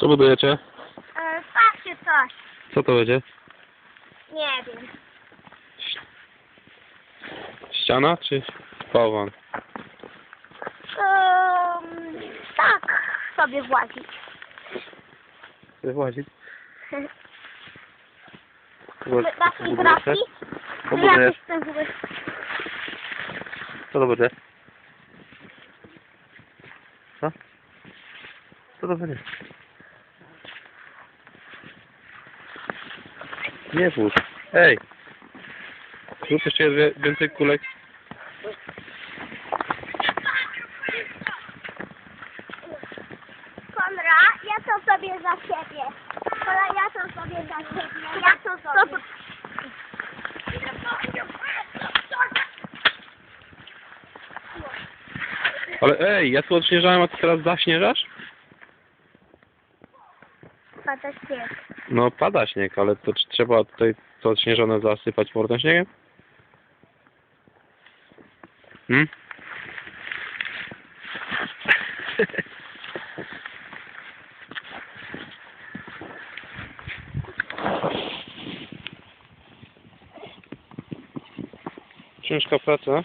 Co budujecie? E, coś. Co to będzie? Nie wiem. Ściana czy bałwan? Um, tak sobie włazić. Wyłazić? Masz mi grafki? Budujesz? tam były. Co to będzie? Co? Co to będzie? Nie włóż. Ej! Zrób jeszcze wie- więcej kulek. Konra, ja to sobie za siebie. Konra, ja to sobie za siebie. Ja to sobie. Ale ej, ja tu odśnieżałem, a ty teraz zaśnieżasz? Pada śnieg. No pada śnieg, ale to czy trzeba tutaj to odśnieżone zasypać powrotem śniegiem? Hmm? Ciężka praca.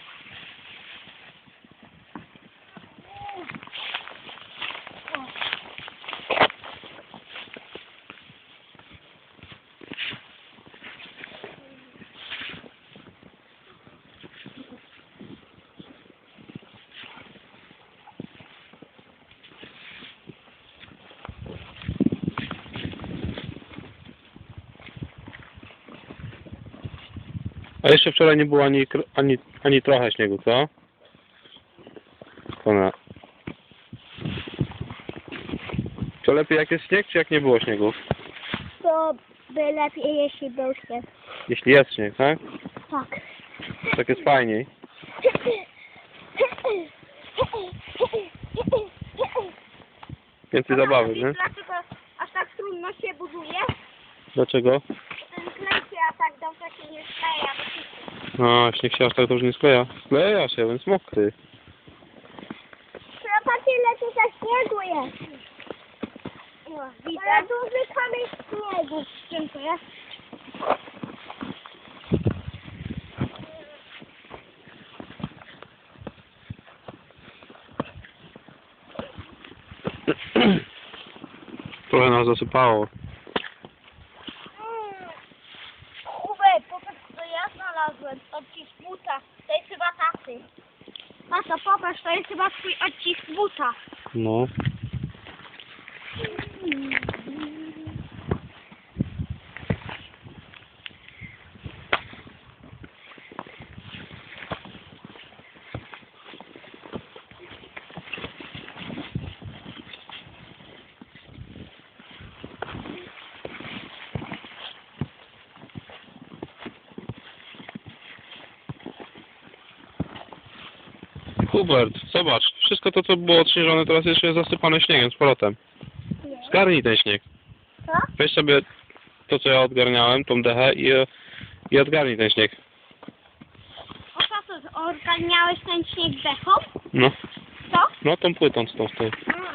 A jeszcze wczoraj nie było ani, ani, ani trochę śniegu, co? Ona. To lepiej jak jest śnieg, czy jak nie było śniegu? To by lepiej, jeśli był śnieg. Jeśli jest śnieg, tak? Tak. Tak jest fajniej. Więcej zabawy, nie? Dlaczego aż tak trudno się buduje? Dlaczego? Ten klej się a tak dobrze się nie skleja. bo się- No, śnieg się aż tak dobrze nie skleja. Skleja się, więc mokry. Zobaczcie ile tutaj śniegu jest. O, widzę. Ale duży kamień śniegu. Dziękuję. Trochę nas zasypało. Hubert, popatrz co ja znalazłem. Odcisk buta. To jest chyba taty. Tato, popatrz, to jest chyba twój odcisk buta. No. Hubert, zobacz, wszystko to, co było odśnieżone, teraz jeszcze jest zasypane śniegiem z powrotem. Zgarnij ten śnieg. Co? Weź sobie to, co ja odgarniałem, tą dechę i, i odgarnij ten śnieg. O co to? Organiałeś ten śnieg dechą? No, Co? no tą płytą z tą z. Mm.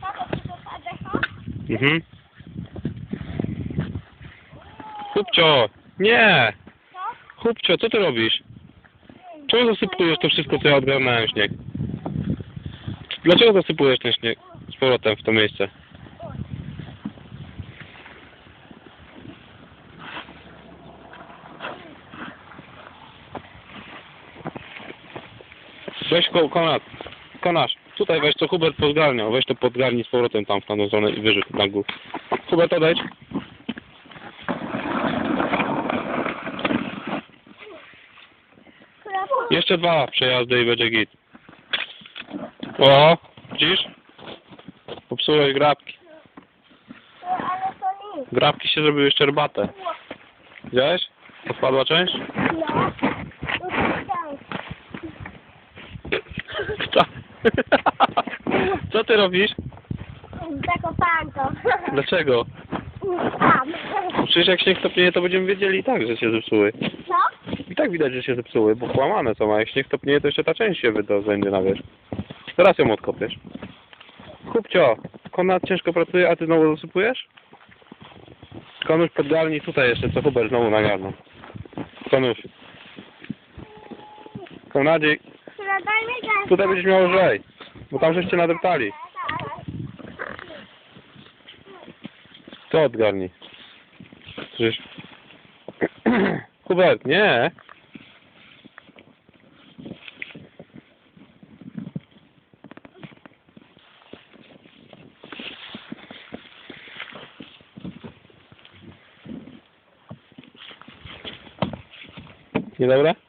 Tato, czy to ta decha? Mhm. Chłopcio, nie! Chłopcio, co ty robisz? Czemu zasypujesz to wszystko, co ja odgarnąłem śnieg? Dlaczego zasypujesz ten śnieg z powrotem w to miejsce? Ko Konrad, Konasz, tutaj weź co Hubert podgarniał, weź to podgarnij z powrotem tam w tamtą stronę i wyrzuć na górę. Hubert, odejdź. Jeszcze dwa przejazdy i będzie git. O, widzisz? Popsułeś grabki. Grabki się zrobiły szczerbatę. Widziałeś? Odpadła część? No. No to tak. Ty robisz? Taką panką. Dlaczego? Tam. Przecież jak śnieg stopnieje, to będziemy wiedzieli i tak, że się zepsuły. Co? I tak widać, że się zepsuły, bo połamane są, a jak śnieg stopnieje, to jeszcze ta część się wyda będzie na wierzch. Teraz ją odkopiesz. Kupcio, Konrad ciężko pracuje, a ty znowu zasypujesz? Konuś podgarnij tutaj jeszcze, co Hubert znowu nagarnął. Konuś. Konradzie, Daj mi gęstę. tutaj będziesz miał lżej, bo tam żeście nadeptali. To odgarnij. Przecież... Hubert, nie. Niedobre?